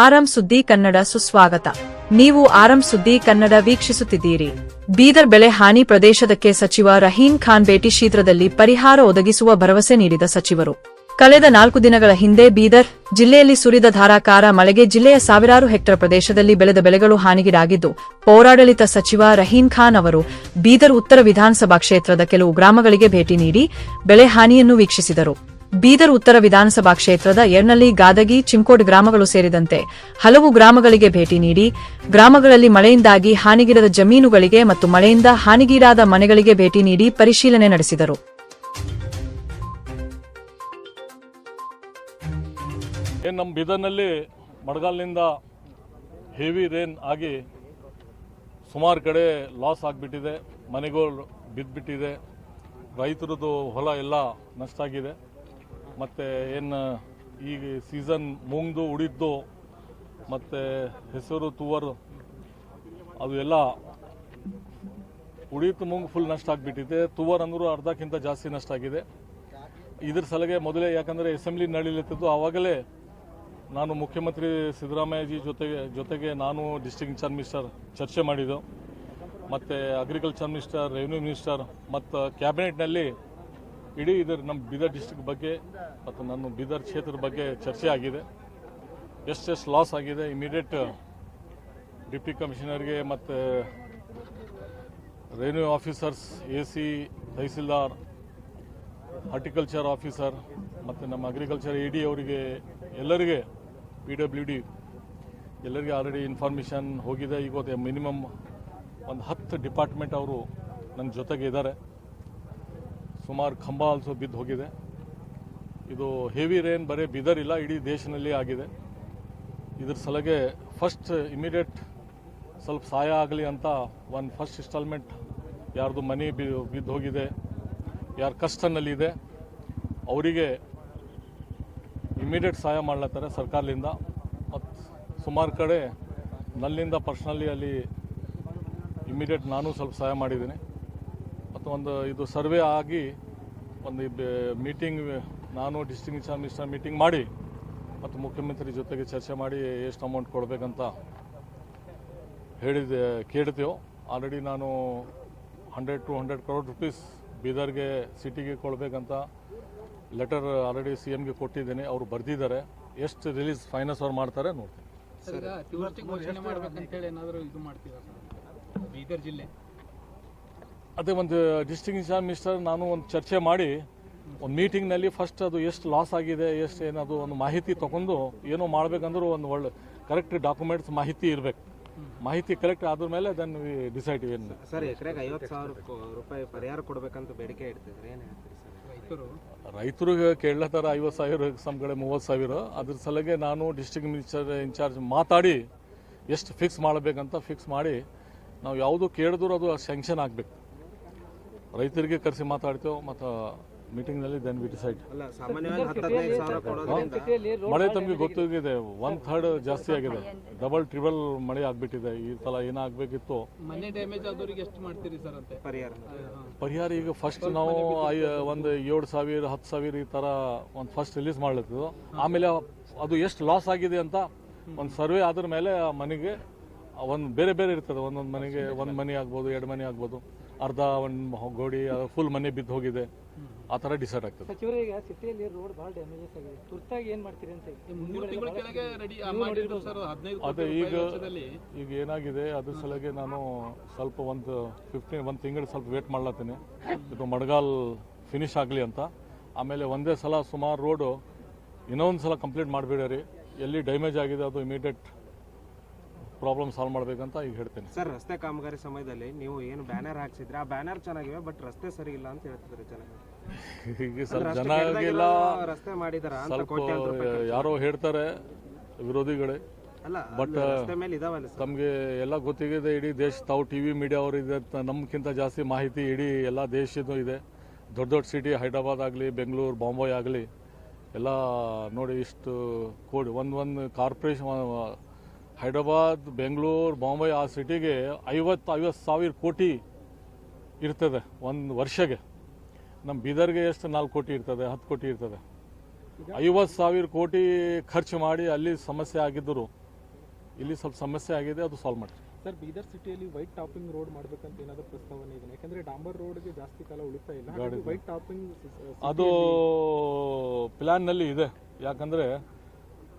ಆರಂ ಸುದ್ದಿ ಕನ್ನಡ ಸುಸ್ವಾಗತ. ನೀವು ಆರಂ ಸುದ್ದಿ ಕನ್ನಡ ವೀಕ್ಷಿಸುತ್ತಿದ್ದೀರಿ. ಬೀದರ್ ಬೆಳೆ ಹಾನಿ ಪ್ರದೇಶದಕ್ಕೆ ಸಚಿವ ರಹೀಂ ಖಾನ್ ಭೇಟಿ ಶೀಘ್ರದಲ್ಲಿ ಪರಿಹಾರ ಒದಗಿಸುವ ಭರವಸೆ ನೀಡಿದ ಸಚಿವರು. ಕಳೆದ ನಾಲ್ಕು ದಿನಗಳ ಹಿಂದೆ ಬೀದರ್ ಜಿಲ್ಲೆಯಲ್ಲಿ ಸುರಿದ ಧಾರಾಕಾರ ಮಳೆಗೆ ಜಿಲ್ಲೆಯ ಸಾವಿರಾರು ಹೆಕ್ಟರ್ ಪ್ರದೇಶದಲ್ಲಿ ಬೆಳೆದ ಬೆಳೆಗಳು ಹಾನಿಗೀಡಾಗಿದ್ದು, ಪೌರಾಡಳಿತ ಸಚಿವ ರಹೀಂ ಖಾನ್ ಅವರು ಬೀದರ್ ಉತ್ತರ ವಿಧಾನಸಭಾ ಕ್ಷೇತ್ರದ ಕೆಲವು ಗ್ರಾಮಗಳಿಗೆ ಭೇಟಿ ನೀಡಿ ಬೆಳೆ ಹಾನಿಯನ್ನು ವೀಕ್ಷಿಸಿದರು. ಬೀದರ್ ಉತ್ತರ ವಿಧಾನಸಭಾ ಕ್ಷೇತ್ರದ ಎರ್ನಲ್ಲಿ ಗಾದಗಿ, ಚಿಂಕೋಡ್ ಗ್ರಾಮಗಳು ಸೇರಿದಂತೆ ಹಲವು ಗ್ರಾಮಗಳಿಗೆ ಭೇಟಿ ನೀಡಿ, ಗ್ರಾಮಗಳಲ್ಲಿ ಮಳೆಯಿಂದಾಗಿ ಹಾನಿಗೀಡದ ಜಮೀನುಗಳಿಗೆ ಮತ್ತು ಮಳೆಯಿಂದ ಹಾನಿಗೀಡಾದ ಮನೆಗಳಿಗೆ ಭೇಟಿ ನೀಡಿ ಪರಿಶೀಲನೆ ನಡೆಸಿದರು. ನಮ್ಮ ಬೀದರ್ನಲ್ಲಿ ಮಳೆಗಾಲದಿಂದ ಹೆವಿ ರೇನ್ ಆಗಿ ಸುಮಾರು ಕಡೆ ಲಾಸ್ ಆಗಿಬಿಟ್ಟಿದೆ, ಮನೆಗಳು ಬಿದ್ದುಬಿಟ್ಟಿದೆ ರೈತರದ್ದು ಹೊಲ ಎಲ್ಲ ನಷ್ಟ ಆಗಿದೆ ಮತ್ತು ಏನು ಈಗ ಸೀಸನ್ ಮುಂಗ್ದು, ಉಳಿದ್ದು, ಮತ್ತು ಹೆಸರು, ತುವರು ಅದು ಎಲ್ಲ ಉಳಿತು ಮುಂಗ್ ಫುಲ್ ನಷ್ಟ ಆಗಿಬಿಟ್ಟಿದೆ. ತುವರ್ ಅಂದರೂ ಅರ್ಧಕ್ಕಿಂತ ಜಾಸ್ತಿ ನಷ್ಟ ಆಗಿದೆ. ಇದ್ರ ಸಲಗೆ ಮೊದಲೇ ಯಾಕಂದರೆ ಅಸೆಂಬ್ಲಿ ನಡೀಲಿತ್ತು ಆವಾಗಲೇ ನಾನು ಮುಖ್ಯಮಂತ್ರಿ ಸಿದ್ದರಾಮಯ್ಯಜಿ ಜೊತೆಗೆ ಜೊತೆಗೆ ನಾನು ಡಿಸ್ಟ್ರಿಕ್ಟ್ ಇನ್ಚಾರ್ಜ್ ಮಿನಿಸ್ಟರ್ ಚರ್ಚೆ ಮಾಡಿದ್ದು. ಮತ್ತು ಅಗ್ರಿಕಲ್ಚರ್ ಮಿನಿಸ್ಟರ್ ರೆವಿನ್ಯೂ ಮಿನಿಸ್ಟರ್ ಮತ್ತು ಕ್ಯಾಬಿನೆಟ್ನಲ್ಲಿ ಇಡೀ ಇದರ ನಮ್ಮ ಬೀದರ್ ಡಿಸ್ಟ್ರಿಕ್ಟ್ ಬಗ್ಗೆ ಮತ್ತು ನನ್ನ ಬೀದರ್ ಕ್ಷೇತ್ರದ ಬಗ್ಗೆ ಚರ್ಚೆ ಆಗಿದೆ. ಎಷ್ಟೆಷ್ಟು ಲಾಸ್ ಆಗಿದೆ ಇಮಿಡಿಯೇಟ್ ಡಿಪ್ಟಿ ಕಮಿಷನರ್ಗೆ ಮತ್ತು revenue officers A C tahsildar horticulture officer ಮತ್ತು ನಮ್ಮ ಅಗ್ರಿಕಲ್ಚರ್ ಇ ಡಿ ಅವರಿಗೆ ಎಲ್ಲರಿಗೆ ಪಿ ಡಬ್ಲ್ಯೂ ಡಿ ಎಲ್ಲರಿಗೆ ಆಲ್ರೆಡಿ ಇನ್ಫಾರ್ಮೇಷನ್ ಹೋಗಿದೆ. ಈಗ ಮಿನಿಮಮ್ ಒಂದು ಹತ್ತು ಡಿಪಾರ್ಟ್ಮೆಂಟ್ ಅವರು ನನ್ನ ಜೊತೆಗೆ ಇದ್ದಾರೆ ಸುಮಾರು ಕಂಬ ಆಲ್ಸೋ ಬಿದ್ದು ಹೋಗಿದೆ. ಇದು ಹೆವಿ ರೇನ್ ಬರೀ ಇಲ್ಲ ಇಡೀ ದೇಶದಲ್ಲಿ ಆಗಿದೆ. ಇದ್ರ ಸಲಗೆ ಫಸ್ಟ್ ಇಮಿಡಿಯೇಟ್ ಸ್ವಲ್ಪ ಸಹಾಯ ಆಗಲಿ ಅಂತ ಒಂದು ಫಸ್ಟ್ ಇನ್ಸ್ಟಾಲ್ಮೆಂಟ್ ಯಾರ್ದು ಮನೆ ಬಿದ್ದು ಹೋಗಿದೆ, ಯಾರು ಕಷ್ಟನಲ್ಲಿದೆ ಅವರಿಗೆ ಇಮಿಡಿಯೇಟ್ ಸಹಾಯ ಮಾಡ್ಲತ್ತಾರೆ ಸರ್ಕಾರದಿಂದ. ಮತ್ತು ಸುಮಾರು ಕಡೆ ನಲ್ಲಿಂದ ಪರ್ಸ್ನಲಿ ಅಲ್ಲಿ ಇಮಿಡಿಯೇಟ್ ನಾನು ಸ್ವಲ್ಪ ಸಹಾಯ ಮಾಡಿದ್ದೀನಿ. ಒಂದು ಇದು ಸರ್ವೆ ಆಗಿ ಒಂದು ಮೀಟಿಂಗ್ ನಾನು ಡಿಸ್ಟಿಂಗ್ ಇನ್ಚಾರ್ಜ್ ಮಿನಿಸ್ಟರ್ ಮೀಟಿಂಗ್ ಮಾಡಿ ಮತ್ತು ಮುಖ್ಯಮಂತ್ರಿ ಜೊತೆಗೆ ಚರ್ಚೆ ಮಾಡಿ ಎಷ್ಟು ಅಮೌಂಟ್ ಕೊಡಬೇಕಂತ ಹೇಳಿದೆ ಕೇಳ್ತೇವೆ. ಆಲ್ರೆಡಿ ನಾನು hundred to hundred crore rupees ಬೀದರ್ಗೆ ಸಿಟಿಗೆ ಕೊಡಬೇಕಂತ ಲೆಟರ್ ಆಲ್ರೆಡಿ ಸಿ ಎಮ್ಗೆ ಕೊಟ್ಟಿದ್ದೀನಿ. ಅವರು ಬರೆದಿದ್ದಾರೆ. ಎಷ್ಟು ರಿಲೀಸ್ ಫೈನಾನ್ಸ್ ಅವ್ರು ಮಾಡ್ತಾರೆ ನೋಡ್ತೀನಿ. ಸರ್ ಈಗ ಅದೇ ಒಂದು ಡಿಸ್ಟ್ರಿಕ್ಟ್ ಇನ್ಚಾರ್ಜ್ ಮಿನಿಸ್ಟರ್ ನಾನು ಒಂದು ಚರ್ಚೆ ಮಾಡಿ ಒಂದು ಮೀಟಿಂಗ್ನಲ್ಲಿ ಫಸ್ಟ್ ಅದು ಎಷ್ಟು ಲಾಸ್ ಆಗಿದೆ ಎಷ್ಟು ಏನದು ಒಂದು ಮಾಹಿತಿ ತೊಗೊಂಡು ಏನೋ ಮಾಡ್ಬೇಕಂದ್ರೂ ಒಂದು ಒಳ್ಳೆ ಕರೆಕ್ಟ್ ಡಾಕ್ಯುಮೆಂಟ್ಸ್ ಮಾಹಿತಿ ಇರಬೇಕು. ಮಾಹಿತಿ ಕರೆಕ್ಟ್ ಆದ್ರ ಮೇಲೆ ದೆನ್ ವಿ ಡಿಸೈಡ್ ಏನು. ಸರ್ ಎಕರೆಗೆ ಐವತ್ತು ಸಾವಿರ ರೂಪಾಯಿ ಪರಿಹಾರ ಕೊಡಬೇಕಂತ ಬೇಡಿಕೆ ಇಡ್ತಿದ್ರೆ ಏನು ಹೇಳ್ತೀರಿ ಸರ್? ರೈತರು? ರೈತರಿಗೆ ಕೇಳತ್ತಾರ ಐವತ್ತು ಸಾವಿರ ಸಮ್ ಕಡೆ ಮೂವತ್ತು ಸಾವಿರ. ಅದ್ರ ಸಲಗೆ ನಾನು ಡಿಸ್ಟ್ರಿಕ್ಟ್ ಮಿನಿಸ್ಟರ್ ಇನ್ಚಾರ್ಜ್ ಮಾತಾಡಿ ಎಷ್ಟು ಫಿಕ್ಸ್ ಮಾಡಬೇಕಂತ ಫಿಕ್ಸ್ ಮಾಡಿ ನಾವು ಯಾವುದು ಕೇಳಿದ್ರು ಅದು ಸ್ಯಾಂಕ್ಷನ್ ಆಗಬೇಕು. ರೈತರಿಗೆ ಕರೆಸಿ ಮಾತಾಡ್ತೇವೆ ಮತ್ತು ಮೀಟಿಂಗ್ನಲ್ಲಿ ದೆನ್ ವಿ ಡಿಸೈಡ್ ಮಳೆ ತಮಗೆ ಗೊತ್ತಾಗಿದೆ ಒನ್ ಥರ್ಡ್ ಜಾಸ್ತಿ ಆಗಿದೆ ಡಬಲ್ ಟ್ರಿಬಲ್ ಮಳೆ ಆಗ್ಬಿಟ್ಟಿದೆ ಈ ಸಲ ಏನಾಗಬೇಕಿತ್ತು ಮನೆ ಡ್ಯಾಮೇಜ್ ಆದವ್ರಿಗೆ ಎಷ್ಟು ಮಾಡ್ತೀರಿ ಸರ್ ಅಂತೆ ಪರಿಹಾರ ಪರಿಹಾರ ಈಗ ಫಸ್ಟ್ ನಾವು ಒಂದು ಏಳು ಸಾವಿರ ಹತ್ತು ಸಾವಿರ ಈ ಥರ ಒಂದು ಫಸ್ಟ್ ರಿಲೀಸ್ ಮಾಡ್ಲತ್ತಿದ್ದು ಆಮೇಲೆ ಅದು ಎಷ್ಟು ಲಾಸ್ ಆಗಿದೆ ಅಂತ ಒಂದು ಸರ್ವೆ ಆದ್ರ ಮೇಲೆ ಆ ಮನೆಗೆ ಒಂದು ಬೇರೆ ಬೇರೆ ಇರ್ತದೆ ಒಂದೊಂದು ಮನೆಗೆ ಒಂದು ಮನೆ ಆಗ್ಬೋದು ಎರಡು ಮನೆ ಆಗ್ಬೋದು ಅರ್ಧ ಒಂದು ಗೋಡಿ ಫುಲ್ ಮನೆ ಬಿದ್ದು ಹೋಗಿದೆ. ಆ ಥರ ಡಿಸೈಡ್ ಆಗ್ತದೆ. ಈಗ ಸಿಟಿಯಲ್ಲಿ ರೋಡ್ ಭಾಳ ಡ್ಯಾಮೇಜಸ್ ಆಗಿದೆ. ತುರ್ತಾಗಿ ಏನ್ ಮಾಡ್ತೀರಿ ಅಂತ ಮೂರು ತಿಂಗಳ ಕೆಳಗೆ ರೆಡಿ ಮಾಡಿದ್ರು ಸರ್ ಹದಿನೈದು ಅದೇ ಕೋಟಿ ಈಗ ಈಗ ಏನಾಗಿದೆ ಅದ್ರ ಸಲಗೆ ನಾನು ಸ್ವಲ್ಪ ಒಂದು ಫಿಫ್ಟೀನ್ ಒಂದು ತಿಂಗಳು ಸ್ವಲ್ಪ ವೇಟ್ ಮಾಡ್ಲತ್ತೀನಿ. ಇದು ಮಡಗಾಲ್ ಫಿನಿಶ್ ಆಗಲಿ ಅಂತ. ಆಮೇಲೆ ಒಂದೇ ಸಲ ಸುಮಾರು ರೋಡು ಇನ್ನೊಂದು ಸಲ ಕಂಪ್ಲೀಟ್ ಮಾಡಿಬಿಡ್ರಿ ಎಲ್ಲಿ ಡ್ಯಾಮೇಜ್ ಆಗಿದೆ ಅದು ಇಮಿಡಿಯೇಟ್ ಪ್ರಾಬ್ಲಮ್ ಸಾಲ್ವ್ ಮಾಡ್ಬೇಕಂತ ಈಗ ಹೇಳ್ತೀನಿ. ಸರ್ ರಸ್ತೆ ಕಾಮಗಾರಿ ಸಮಯದಲ್ಲಿ ನೀವು ಏನು ಬ್ಯಾನರ್ ಹಾಕ್ಸಿದ್ರೆ? ಆ ಬ್ಯಾನರ್ ಚೆನ್ನಾಗಿವೆ ಬಟ್ ರಸ್ತೆ ಸರಿ ಇಲ್ಲ ಅಂತ ಹೇಳ್ತಿದ್ರು ಜನ ಈಗ ಸ್ವಲ್ಪ ಜನ ಆಗಿಲ್ಲ. ರಸ್ತೆ ಮಾಡಿದಾರ ಸ್ವಲ್ಪ ಯಾರೋ ಹೇಳ್ತಾರೆ ವಿರೋಧಿಗಳೇ. ಅಲ್ಲ ಬಟ್ ರಸ್ತೆ ಮೇಲೆ ಇದಾವಲ್ಲ ತಮಗೆ ಎಲ್ಲ ಗೊತ್ತಿದೆ ಇಡೀ ದೇಶ ತಾವು ಟಿ ವಿ ಮೀಡಿಯಾ ಅವರು ಇದೆ ನಮ್ಗಿಂತ ಜಾಸ್ತಿ ಮಾಹಿತಿ ಇಡೀ ಎಲ್ಲ ದೇಶದ್ದು ಇದೆ. ದೊಡ್ಡ ದೊಡ್ಡ ಸಿಟಿ ಹೈದ್ರಾಬಾದ್ ಆಗಲಿ ಬೆಂಗಳೂರು ಬಾಂಬೆ ಆಗಲಿ ಎಲ್ಲ ನೋಡಿ ಇಷ್ಟು ಕೋಡಿ ಒಂದು ಒಂದು ಕಾರ್ಪೊರೇಷನ್ ಹೈದ್ರಾಬಾದ್ ಬೆಂಗಳೂರು ಬಾಂಬೆ ಆ ಸಿಟಿಗೆ ಐವತ್ತು ಐವತ್ತು ಸಾವಿರ ಕೋಟಿ ಇರ್ತದೆ ಒಂದು ವರ್ಷಗೆ. ನಮ್ಮ ಬೀದರ್ಗೆ ಎಷ್ಟು? ನಾಲ್ಕು ಕೋಟಿ ಇರ್ತದೆ ಹತ್ತು ಕೋಟಿ ಇರ್ತದೆ. ಐವತ್ತು ಸಾವಿರ ಕೋಟಿ ಖರ್ಚು ಮಾಡಿ ಅಲ್ಲಿ ಸಮಸ್ಯೆ ಆಗಿದ್ದರು ಇಲ್ಲಿ ಸ್ವಲ್ಪ ಸಮಸ್ಯೆ ಆಗಿದೆ ಅದು ಸಾಲ್ವ್ ಮಾಡ್ತೀವಿ. ಸರ್ ಬೀದರ್ ಸಿಟಿಯಲ್ಲಿ ವೈಟ್ ಟಾಪಿಂಗ್ ರೋಡ್ ಮಾಡಬೇಕಂತ ಏನಾದರೂ ಪ್ರಸ್ತಾವನೆ ಇದೆ? ಯಾಕಂದ್ರೆ ಡಾಂಬರ್ ರೋಡ್ಗೆ ಜಾಸ್ತಿ ಕಾಲ ಉಳಿತಾ ಇಲ್ಲ. ವೈಟ್ ಟಾಪಿಂಗ್ ಅದು ಪ್ಲ್ಯಾನ್ನಲ್ಲಿ ಇದೆ. ಯಾಕಂದರೆ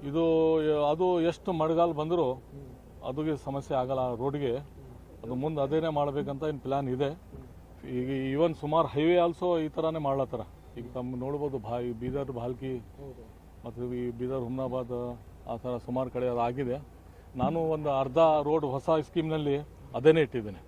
ಇದು, ಅದು ಎಷ್ಟು ಮಳೆಗಾಲ ಬಂದರೂ ಅದಕ್ಕೆ ಸಮಸ್ಯೆ ಆಗಲ್ಲ ರೋಡ್ಗೆ. ಅದು ಮುಂದೆ ಅದೇನೇ ಮಾಡಬೇಕಂತ ಏನು ಪ್ಲ್ಯಾನ್ ಇದೆ. ಈಗ ಈವನ್ ಸುಮಾರು ಹೈವೇ ಆಲ್ಸೋ ಈ ಥರನೇ ಮಾಡ್ಲತ್ತಾರ. ಈಗ ತಮ್ಮ ನೋಡ್ಬೋದು, ಭಾ ಬೀದರ್, ಭಾಲ್ಕಿ, ಮತ್ತು ಈ ಬೀದರ್, ಹುಮ್ನಾಬಾದ್, ಆ ಥರ ಸುಮಾರು ಕಡೆ ಅದು ಆಗಿದೆ. ನಾನು ಒಂದು ಅರ್ಧ ರೋಡ್ ಹೊಸ ಸ್ಕೀಮ್ನಲ್ಲಿ ಅದೇನೇ ಇಟ್ಟಿದ್ದೇನೆ.